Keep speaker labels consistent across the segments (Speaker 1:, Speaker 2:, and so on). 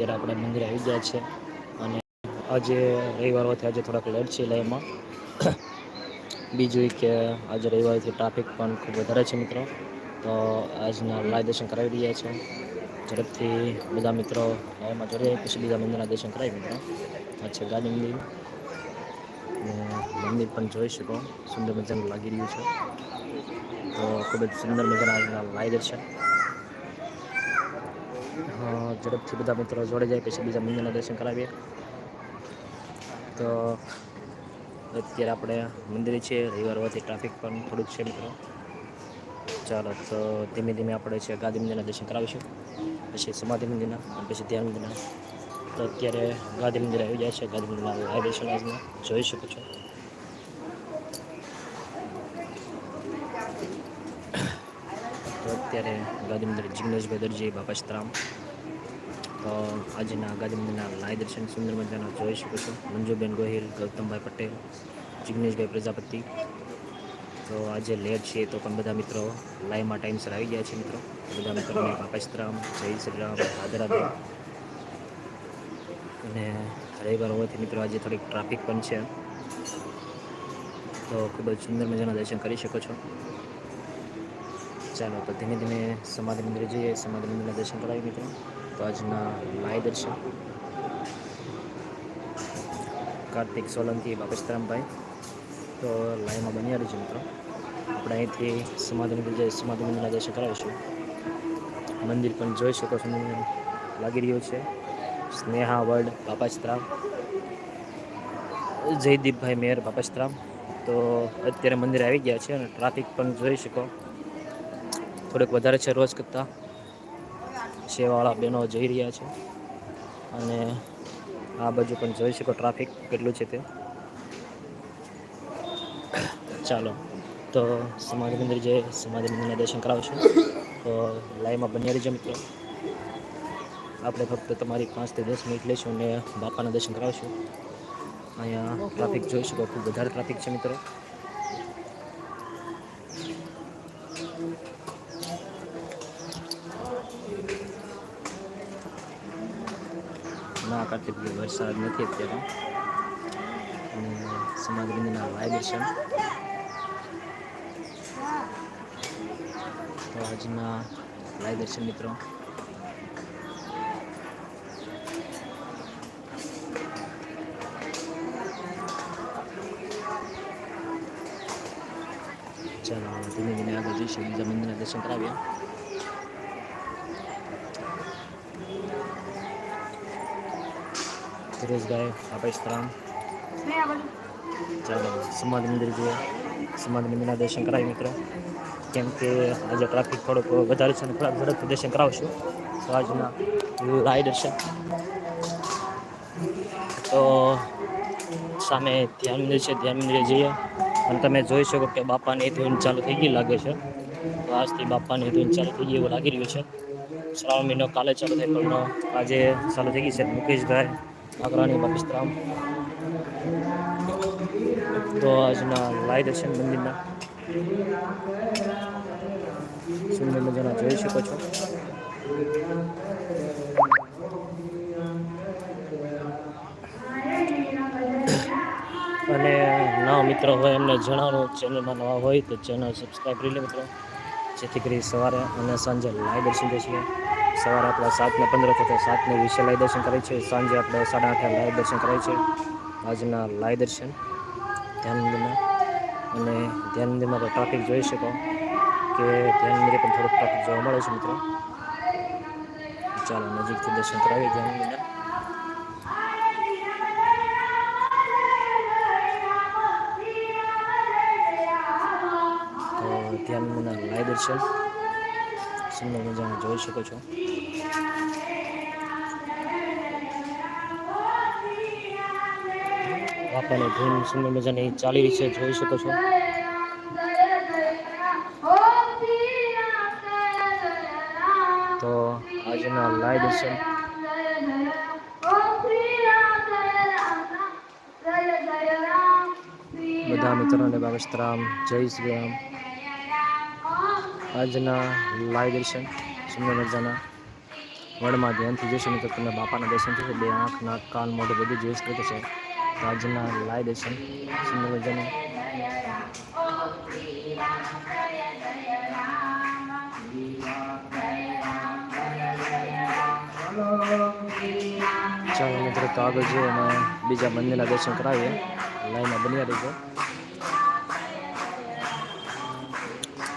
Speaker 1: અત્યારે આપણે મંદિરે આવી ગયા છે. અને આજે રવિવાર હોવાથી આજે થોડાક લેટ છે લયમાં બીજું કે આજે રવિવારથી ટ્રાફિક પણ ખૂબ વધારે છે મિત્રો. તો આજના લાય દર્શન કરાવી રહ્યા છે. ઝડપથી બધા મિત્રો લાઈવમાં જોડે પછી બીજા મંદિરના દર્શન કરાવી મિત્રો. આ છે ગાંધી મંદિર. મંદિર પણ જોઈ શકો. સુંદર મજાનું લાગી રહ્યું છે. તો ખૂબ જ સુંદર મજાના આજના લાય દર્શન. ઝડપથી બધા મિત્રો જોડે જાય, પછી બીજા મંદિરના દર્શન કરાવીએ. તો અત્યારે આપણે મંદિરે છે, રવિવાર હોવાથી ટ્રાફિક પણ થોડુંક છે મિત્રો. ચાલો, તો ધીમે ધીમે આપણે છે, ગાંધી મંદિરના દર્શન કરાવીશું. પછી સમાધિ મંદિરના પછી ધ્યાન મંદિરના. તો અત્યારે ગાંધી મંદિર આવી જાય છે, ગાંધી મંદિરના આવી આજના. જોઈ શકો છો તો અત્યારે ગાંધીનગર જિગ્નેશભાઈ દરજી બાપા તો આજના ગાંધીનગરના લાય દર્શન સુંદર મજાના જોઈ શકો છો. મંજુબેન ગોહિલ, ગૌતમભાઈ પટેલ, જિગ્નેશભાઈ પ્રજાપતિ. તો આજે લેટ છે તો પણ બધા મિત્રો લાઈવમાં ટાઈમસર આવી ગયા છે મિત્રો. બધા મિત્રોને બાપા સીતારામ જય શ્રી રામ રાધે અને રવિવાર હોવાથી મિત્રો આજે થોડીક ટ્રાફિક પણ છે. તો ખૂબ જ સુંદર મજાના દર્શન કરી શકો છો. ચાલો, તો ધીમે ધીમે સમાધિ મંદિરે જઈએ. સમાધિ મંદિરના દર્શન કરાવી મિત્રો. તો આજના લાય દર્શન. કાર્તિક સોલંકી બાપસ્તરામભાઈ તો લાઈમાં બન્યા રહીશું મિત્રો. આપણે અહીંથી સમાધિ મંદિર જઈએ સમાધિ મંદિરના દર્શન કરાવીશું. મંદિર પણ જોઈ શકો છો લાગી રહ્યું છે. સ્નેહા વર્લ્ડ બાપાસ્ત્રામ જયદીપભાઈ મેયર બાપાસ્ત્રામ તો અત્યારે મંદિરે આવી ગયા છે અને ટ્રાફિક પણ જોઈ શકો. થોડુંક વધારે છે રોજ કરતાં. સેવાવાળા બહેનો જઈ રહ્યા છે. અને આ બાજુ પણ જોઈ શકો ટ્રાફિક કેટલું છે તે. ચાલો, તો સમાધિ મંદિર જે સમાધિ મંદિરના દર્શન કરાવશું તો લાઈવમાં બન્યા રહીજો મિત્રો. આપણે ફક્ત તમારી પાંચથી દસ મિનિટ લઈશું અને બાપાના દર્શન કરાવશું. અહીંયા ટ્રાફિક જોઈ શકો, ખૂબ વધારે ટ્રાફિક છે મિત્રો. ના કાર્તિક વરસાદ નથી અત્યારે. અને સમાજ મંદિરના લાઈવ તો આજના દર્શન મિત્રો. ચાલો ધીમે ધીમે આગળ જઈશું. બીજા મંદિરના દર્શન કરાવીએ. સુરેશભાઈ આપેશરામ ચાલો સમાધિ મંદિર જઈએ. સમાધિ મંદિરના દર્શન કરાવી મિત્રો. કેમ કે આજે ટ્રાફિક થોડોક વધારે છે અને થોડાક ઝડપથી દર્શન કરાવશું. તો આજના લાઈ દર્શન. તો સામે ધ્યાન મંદિર છે, ધ્યાન મંદિરે જઈએ. અને તમે જોઈ શકો કે બાપાની ધૂન ચાલુ થઈ ગઈ લાગે છે. તો આજથી બાપાની ધૂન ચાલુ થઈ ગઈ એવું લાગી રહ્યું છે. શ્રાવણ મહિનો કાલે ચાલુ થાય, પણ આજે ચાલુ થઈ ગઈ છે મુકેશભાઈ. આગ્રાની પાકિસ્તાન તો આજના લાઈ દર્શન મંદિરના. સુંદર મજાના જોઈ શકો છો. અને નવા મિત્રો હોય એમને જણાવો, ચેનલમાં નવા હોય તો ચેનલ સબસ્ક્રાઈબ કરી લે મિત્રો. જેથી કરી સવારે અને સાંજે લાઈ દર્શન છીએ સવારે આપણે સાતને પંદર થતા સાતને વીસે લાઈવ દર્શન કરે છે. સાંજે આપણે સાડા આઠે લાઈવ દર્શન કરાય છે. આજના લાય દર્શન. ધ્યાન મંદિરના અને ધ્યાન મંદિરમાં તો ટ્રાફિક જોઈ શકો કે ધ્યાન મંદિરે પણ થોડુંક ટ્રાફિક જોવા મળે છે મિત્રો. ચાલો નજીકથી દર્શન કરાવીએ ધ્યાન મંદિરના. ધ્યાન મંદિરના લાઈવ દર્શન. સુંદર મજામાં જોઈ શકો છો. બાપાની ધૂન, સુંદર મજાની ચાલી રહી છે, જોઈ શકો છો. તો આજના લાઈવ દર્શન. બધા મિત્રોને બાબસ્તરામ જય શ્રી રામ. આજના લાઈવ દર્શન સુંદર મજાના વડમાં ધ્યાનથી જોશો તો તમને બાપાના દર્શન થશે. બે આંખ નાક કાન મોઢું બધું જોઈ શકે છે. તો આજના લાઈવ દર્શન સુંદર મજાના. ચાલો મિત્રો, તો આગળ જઈએ અને બીજા મંદિરના દર્શન કરાવીએ. લાઈનમાં બન્યા રહીશું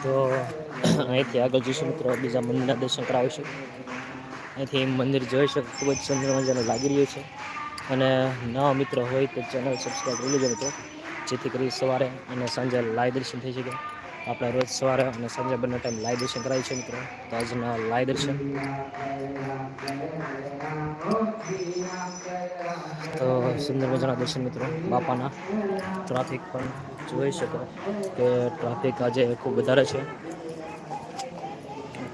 Speaker 1: તો અહીંથી આગળ જઈશું મિત્રો. બીજા મંદિરના દર્શન કરાવીશું. અહીંથી મંદિર જોઈ શકો, ખૂબ જ સુંદર મજાનું લાગી રહ્યું છે. અને નવા મિત્રો હોય તો ચેનલ સબસ્ક્રાઈબ કરી લેજો મિત્રો. જેથી કરી સવારે અને સાંજે લાઈવ દર્શન થઈ શકે. આપણે રોજ સવારે અને સાંજે બંને ટાઈમ લાઈવ દર્શન કરાવીએ છીએ મિત્રો. તો આજના લાઈવ દર્શન. તો સુંદર મજાના દર્શન મિત્રો, બાપાના. ટ્રાફિક પણ જોઈ શકો કે ટ્રાફિક આજે ખૂબ વધારે છે.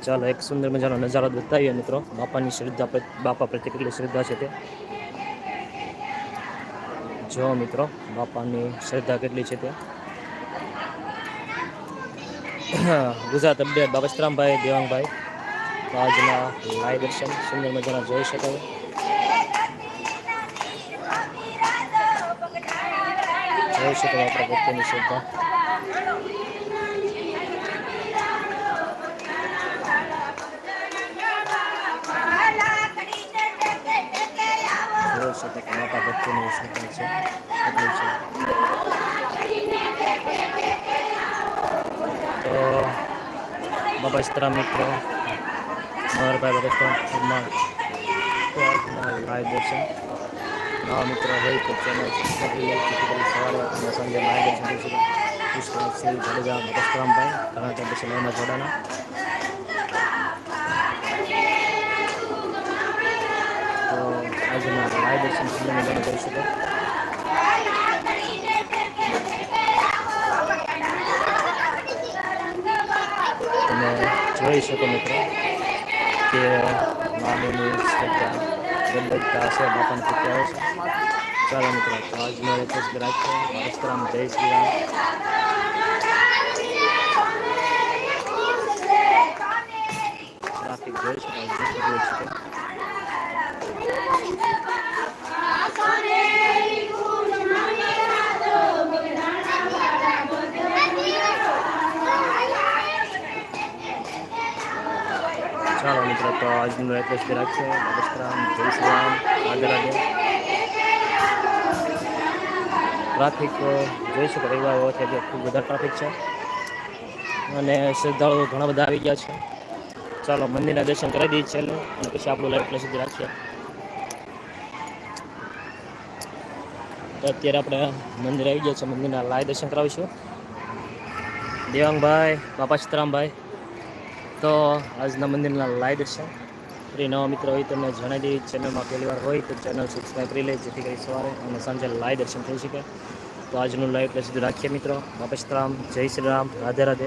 Speaker 1: ચાલો, એક સુંદર મજાનો નજારો બતાવીએ મિત્રો. બાપાની શ્રદ્ધા બાપા પ્રત્યે કેટલી શ્રદ્ધા છે તે. જો મિત્રો, બાપાની શ્રદ્ધા કેટલી છે તે. ગુજરાત અપડેટ બાબસ્તરામભાઈ દેવાંગભાઈ. આજના લાઈવ દર્શન, સુંદર મજાના જોઈ શકાય. જોઈ શકાય આપણા ભક્તોની શ્રદ્ધા. જોઈ શકાય કે માતા ભક્તોની શ્રદ્ધા છે કેટલી છે તો બાબસ્તરા મિત્રો મનોહરભાઈ બાબસ્તરા તો આજના લાઈવ દર્શન નવા મિત્રો હોય તો ચેનલ સબસ્ક્રાઈબ કરી લે જેથી કરી સવારે અને સાંજે લાઈવ દર્શન કરી શકે પુષ્કળ શ્રી જાડેજા બાબસ્તરામભાઈ ઘણા ત્યાં પછી લાઈનમાં જોડાના તો આજના લાઈવ દર્શન કરી શકો તમે જોઈ શકો મિત્રો કે માનવની શ્રદ્ધા ગદગદતા છે, બાપાને આવે છે. ચાલો મિત્રો, તો આજનો એક જ ગ્રાહક છે બાબસ્તરામ જય શ્રી રામ. ટ્રાફિક જોઈ તે. ચાલો મિત્રો, તો આજનું એક જ રાખશે બાબસ્તરામ જય રામ રાધે રાધે ટ્રાફિક જોઈ શકો રવિવાર હોવાથી આજે ખૂબ વધારે ટ્રાફિક છે. અને શ્રદ્ધાળુઓ ઘણા બધા આવી ગયા છે. ચાલો, મંદિરના દર્શન કરાવી દઈએ છે અને પછી આપણું લાઈવ એટલે સુધી રાખીએ. તો અત્યારે આપણે મંદિર આવી ગયા છે, મંદિરના લાય દર્શન કરાવીશું. દેવાંગભાઈ, બાપા સીતરામભાઈ, તો આજના મંદિરના લાય દર્શન. ફરી નવા મિત્રો હોય તમને જણાવી દેવી ચેનલમાં પહેલી વાર હોય તો ચેનલ સબસ્ક્રાઈબ કરી લે જેથી કરી સવારે અને સાંજે લાય દર્શન થઈ શકે. તો આજનું લાઈવ એટલે સુધી રાખીએ મિત્રો. બાપા સીતરામ, જય શ્રી રામ રાધે રાધે.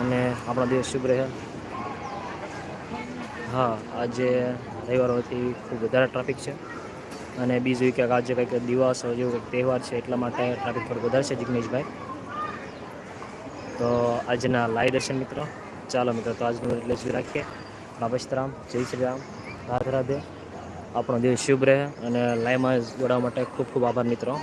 Speaker 1: અને આપણો દિવસ શુભ રહે. હા, આજે રવિવાર હોવાથી ખૂબ વધારે ટ્રાફિક છે. અને બીજું કે આજે કંઈક દિવસ જેવું કંઈક તહેવાર છે એટલા માટે ટ્રાફિક થોડું વધારે છે જિગ્નેશભાઈ. તો આજના લાઈવ દર્શન મિત્રો. ચાલો મિત્રો, તો આજનું એટલે સુધી રાખીએ. બાબા જય શ્રી રામ. રાધે રાધે. આપણો દિવસ શુભ રહે અને લાઈવમાં જોડાવા માટે ખૂબ ખૂબ આભાર મિત્રો.